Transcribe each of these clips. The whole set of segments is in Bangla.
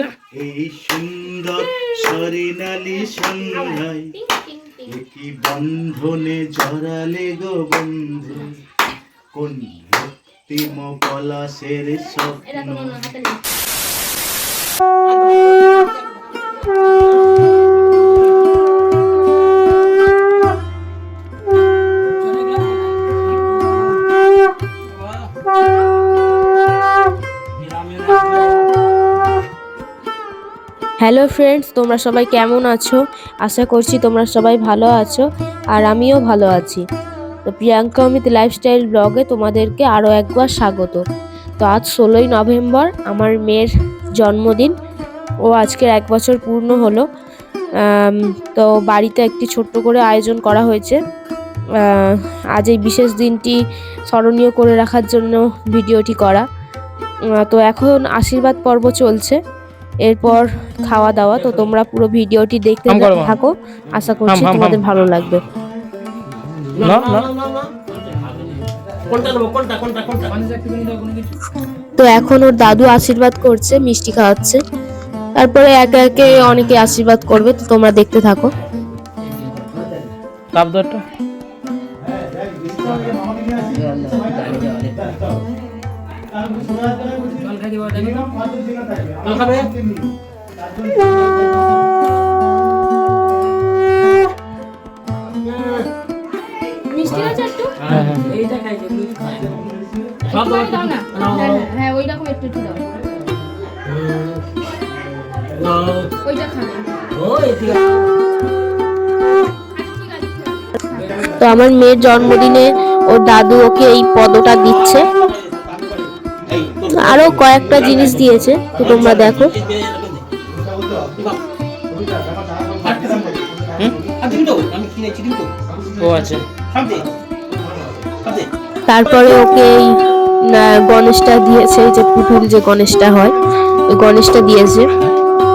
যা। এই সুন্দর স্বর্ণালী সন্ধ্যায় একই বন্ধনে জড়ালে গো বন্ধু। কোন ভক্তিম পলাশের স্বপ্ন? হ্যালো ফ্রেন্ডস, তোমরা সবাই কেমন আছো? আশা করছি তোমরা সবাই ভালো আছো আর আমিও ভালো আছি। তো প্রিয়াঙ্কা অমিত লাইফস্টাইল ব্লগে তোমাদেরকে আরও একবার স্বাগত। তো আজ ষোলোই নভেম্বর, আমার মেয়ের জন্মদিন। ও আজকের এক বছর পূর্ণ হলো। তো বাড়িতে একটি ছোট্ট করে আয়োজন করা হয়েছে। আজ এই বিশেষ দিনটি স্মরণীয় করে রাখার জন্য ভিডিওটি করা। তো এখন আশীর্বাদ পর্ব চলছে। এরপর খাওয়া দাওয়া তো তোমরা পুরো ভিডিওটি দেখতে থাকো। আশা করছি তোমাদের ভালো লাগবে। না না। তো এখন ওর দাদু আশীর্বাদ করছে মিষ্টি খাওয়াচ্ছে। তারপরে একে একে অনেকে আশীর্বাদ করবে তো তোমরা দেখতে থাকো। কাপ হ্যাঁ হ্যাঁ। একটু। করে দাও ওই রকম একটু একটু দাও। ওইটা খাবে ঠিক তো আমার মেয়ের জন্মদিনে ওর দাদু ওকে এই পদটা দিচ্ছে। আরও কয়েকটা জিনিস দিয়েছে তো তোমরা দেখো। তারপরে ওকে এই গণেশটা দিয়েছে যে পুতুল যে গণেশটা হয় ওই গণেশটা দিয়েছে।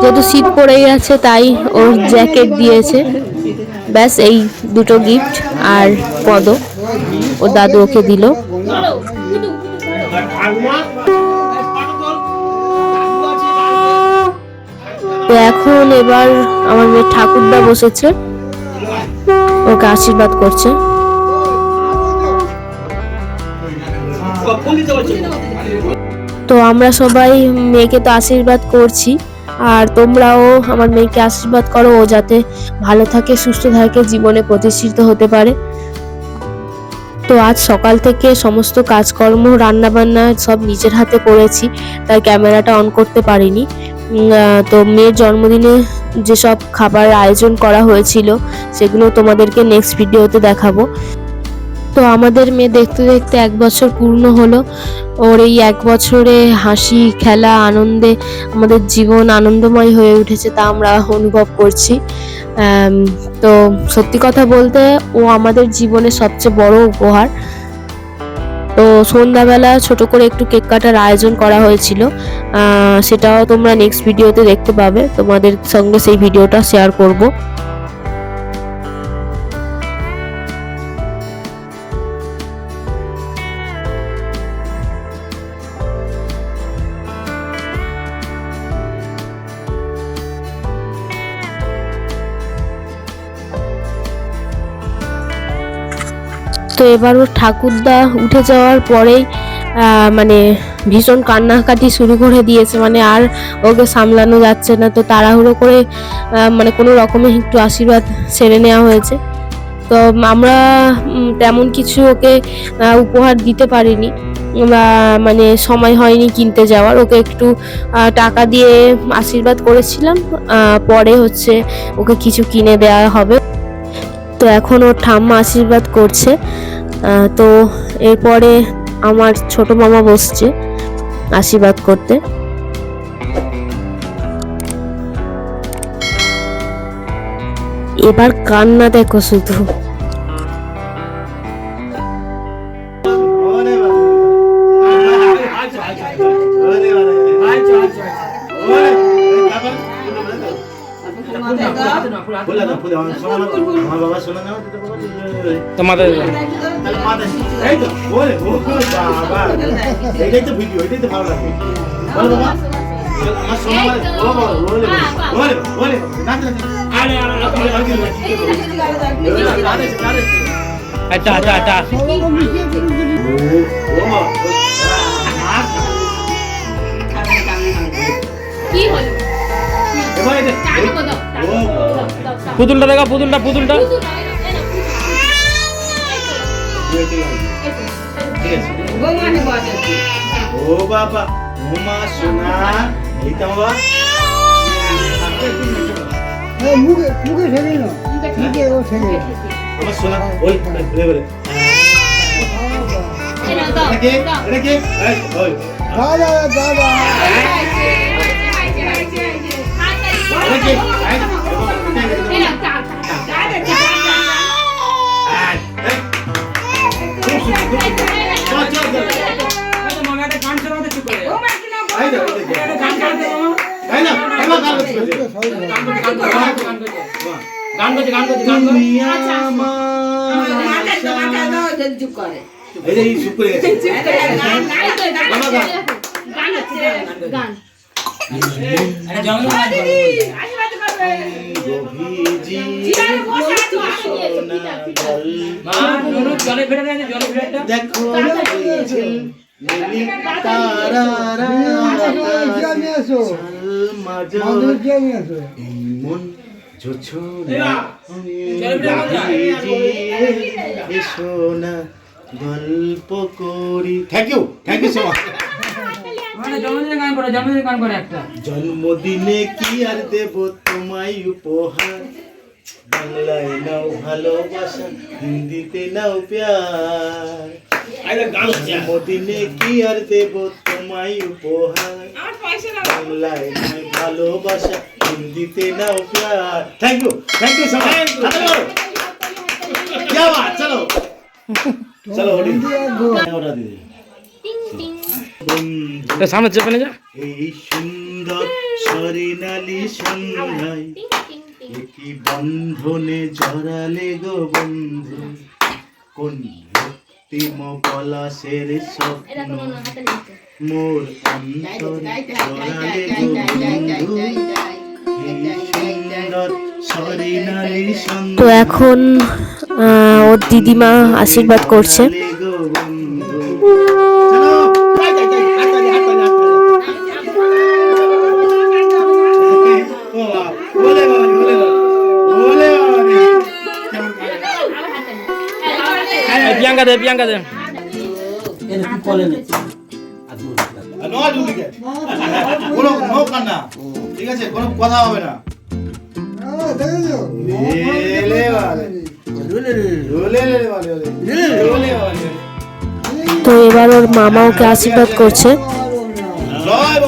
যেহেতু শীত পড়ে গেছে তাই ওর জ্যাকেট দিয়েছে। ব্যাস এই দুটো গিফট আর পদ। ওর দাদু ওকে দিল। তো এখন এবার আমার মেয়ে ঠাকুরদা বসেছে। ওকে আশীর্বাদ করছে। তো আমরা সবাই মেয়েকে তো আশীর্বাদ করছি। আর তোমরাও আমার মেয়েকে আশীর্বাদ করো, ও যাতে ভালো থাকে, সুস্থ থাকে, জীবনে প্রতিষ্ঠিত হতে পারে। তো আজ সকাল থেকে সমস্ত কাজকর্ম রান্না বান্না সব নিজের হাতে করেছি, তাই ক্যামেরাটা অন করতে পারিনি। তো মেয়ের জন্মদিনে যেসব খাবার আয়োজন করা হয়েছিল, সেগুলো তোমাদেরকে নেক্সট ভিডিওতে দেখাবো। তো আমাদের মেয়ে দেখতে দেখতে এক বছর পূর্ণ হলো। ওর এই এক বছরে হাসি, খেলা, আনন্দে আমাদের জীবন আনন্দময় হয়ে উঠেছে তা আমরা অনুভব করছি। তো সত্যি কথা বলতে ও আমাদের জীবনের সবচেয়ে বড় উপহার। তো সন্ধ্যাবেলা ছোট করে একটু কেক কাটার আয়োজন করা হয়েছিল। সেটাও তোমরা নেক্সট ভিডিওতে দেখতে পাবে। তোমাদের সঙ্গে সেই ভিডিওটা শেয়ার করব। তো এবার ওর ঠাকুরদা উঠে যাওয়ার পরেই মানে ভীষণ কান্নাকাটি শুরু করে দিয়েছে। মানে আর ওকে সামলানো যাচ্ছে না। তো তাড়াহুড়ো করে মানে কোনো রকমে একটু আশীর্বাদ সেরে নেওয়া হয়েছে। তো আমরা তেমন কিছু ওকে উপহার দিতে পারিনি। বা মানে সময় হয়নি কিনতে যাওয়ার। ওকে একটু টাকা দিয়ে আশীর্বাদ করেছিলাম। পরে হচ্ছে ওকে কিছু কিনে দেওয়া হবে। তো এখন ওর ঠাম্মা আশীর্বাদ করছে। তো এরপরে আমার ছোট মামা বসছে আশীর্বাদ করতে। এবার কান্না দেখো শুধু। মাথা এই তো ওরে ও বাবা এটাই তো ভিডিও এটাই তো ভালো লাগে বলো বাবা আমার সোনা মানে ও বাবা ওলে ওলে ওলে নাচ নাচ আরে আরে কি হলো এবার এটা টাকা পুতুলটা দেখা পুতুলটা পুতুলটা। ও বাবা ও মা সোনা এইটা বাবা। মুখে মুখে ঠেকে না মুখে ও ঠেকে আমার সোনা ওই কে এই ওই। দাদা দাদা। এই না এসো না গল্প করি thank you thank you so much জন্মদিনে কি আর দেব তোমায় উপহার? বাংলায় নাও ভালোবাসা হিন্দিতে নাও প্যার। মদিনে কি আর দেব তোমায় উপহার? বাংলায় নাও ভালোবাসা হিন্দিতে নাও প্যার। থ্যাংক ইউ থ্যাংক ইউ চলো। হ্যাঁ, সামনে চেপে যা। এই সুন্দর সরিনালি সন্ধ্যায় একই বন্ধনে জড়ালে গো বন্ধু। কোন রক্তিম পলাশের স্বপ্ন। মোর অন্তর জড়ালে গো বন্ধু। তো এখন ওর দিদিমা আশীর্বাদ করছে। প্রিয়াঙ্কা দে প্রিয়াঙ্কা দে। ঠিক আছে কোনো কথা হবে না হ্যাঁ। তো এবার ওর মামা ওকে আশীর্বাদ করছে। জয়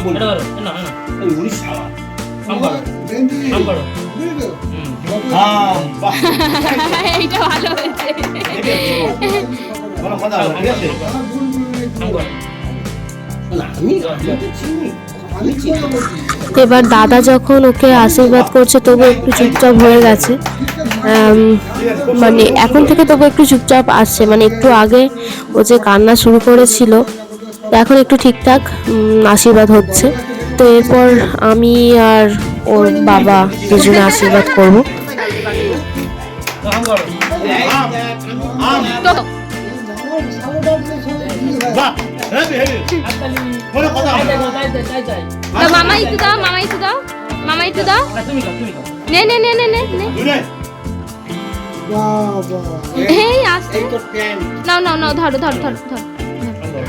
আম করো আম করো হ্যাঁ এইটা ভালো হয়েছে। এবার দাদা যখন ওকে আশীর্বাদ করছে তবু একটু চুপচাপ হয়ে গেছে। মানে এখন থেকে তবু একটু চুপচাপ আসছে। মানে একটু আগে ও যে কান্না শুরু করেছিল এখন একটু ঠিকঠাক আশীর্বাদ হচ্ছে। তো এরপর আমি আর ওর বাবা দুজনে আশীর্বাদ করব। মামা একটু দাও মামা একটু দাও মামা একটু দাও। না নে নে নে নে নে। নে এই আসতে নাও নাও নাও ধরো ধরো ধরো ধরো।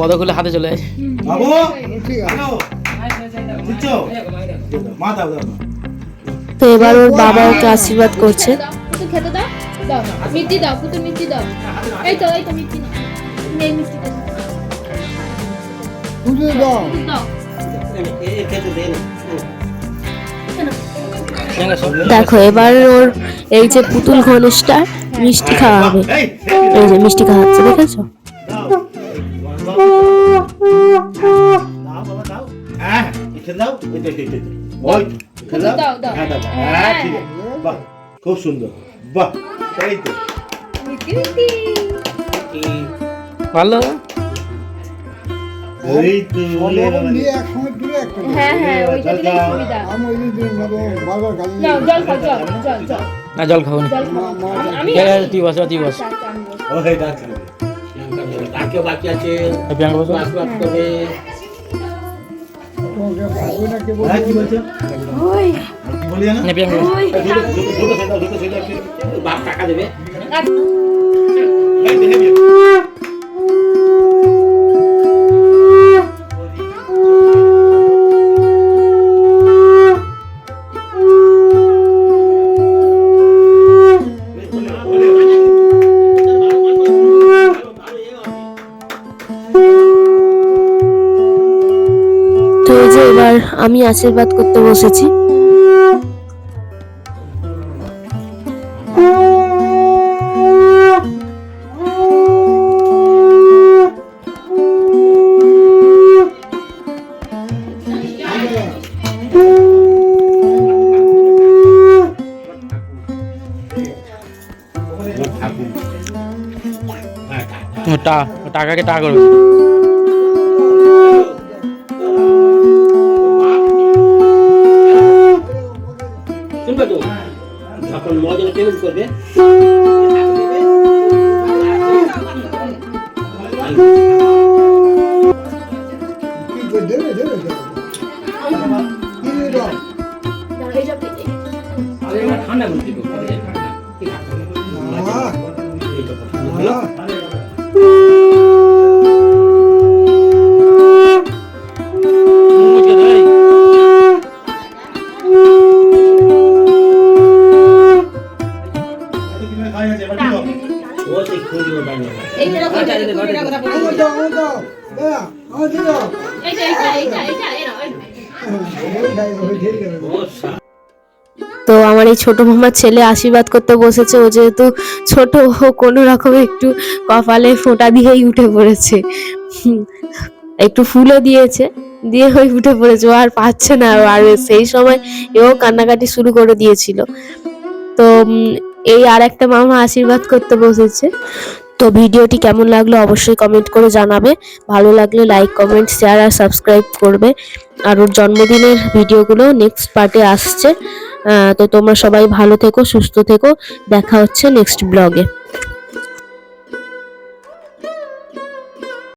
পদ খুলে হাতে চলে দাও তো এবার ওর বাবা ওকে আশীর্বাদ করছে। খেতে দাও। দাও মিষ্টি দাও পুতুল মিষ্টি দাও। এই তো এই তো মিষ্টি। নাও। মিষ্টি দাও। দাও। পুতুল দাও। খেতে দে না সঙ্গে সব দেখো এবার ওর এই যে পুতুল ঘনিষ্ঠা মিষ্টি খাওয়া হবে। এই এই যে মিষ্টি খাওয়াচ্ছে দেখেছ? দাও দাও বাবা দাও হ্যাঁ এখানে দাও এই দেখ এই দেখ ওই এখানে দাও দাও, দাও। হ্যাঁ দাও হ্যাঁ ঠিক আছে বাহ খুব। সুন্দর বাহ এই তো মিষ্টি মিষ্টি ভালো এই তো বলে সব বাবা। নিয়ে একসঙ্গে তুলে একটা হ্যাঁ হ্যাঁ ওইটা সুবিধা আমি ওই দিন বারবার গালি নাও জল খাও জল জল জল না জল খাব না খাও আমি- তুই বস তুই বস কেউ বাকি আছে। আশীর্বাদ করবে। তোমাকে পাবো আমি আশীর্বাদ করতে বসেছি। ও টা ও টাকাকে ঠান্ডা করতে না না ও সেই ওটা নিয়ে এইটা রাখো, এইটা রাখো, এইটা রাখো, আমার দাও আমার দাও হ্যাঁ আমার দাও এইটা, এইটা, এইটা, এইটা, এই নাও, এই নাও। ওই খাই ওই ঠিক আছে ও সা- তো আমার এই ছোট মামার ছেলে আশীর্বাদ করতে বসেছে। ও যেহেতু ছোট ও কোনো রকম একটু কপালে ফোঁটা দিয়েই উঠে পড়েছে। একটু ফুলও দিয়েছে দিয়ে ওই উঠে পড়েছে। ও আর পাচ্ছে না। আর সেই সময় এও কান্নাকাটি শুরু করে দিয়েছিল। তো এই আর একটা মামা আশীর্বাদ করতে বসেছে। তো ভিডিওটি কেমন লাগল অবশ্যই কমেন্ট করে জানাবে। ভালো লাগলে লাইক কমেন্ট শেয়ার আর সাবস্ক্রাইব করবে। আর ওর জন্মদিনের ভিডিওগুলো নেক্সট পার্টে আসছে। তো তোমরা সবাই ভালো থেকো, সুস্থ থেকো। দেখা হচ্ছে নেক্সট ব্লগে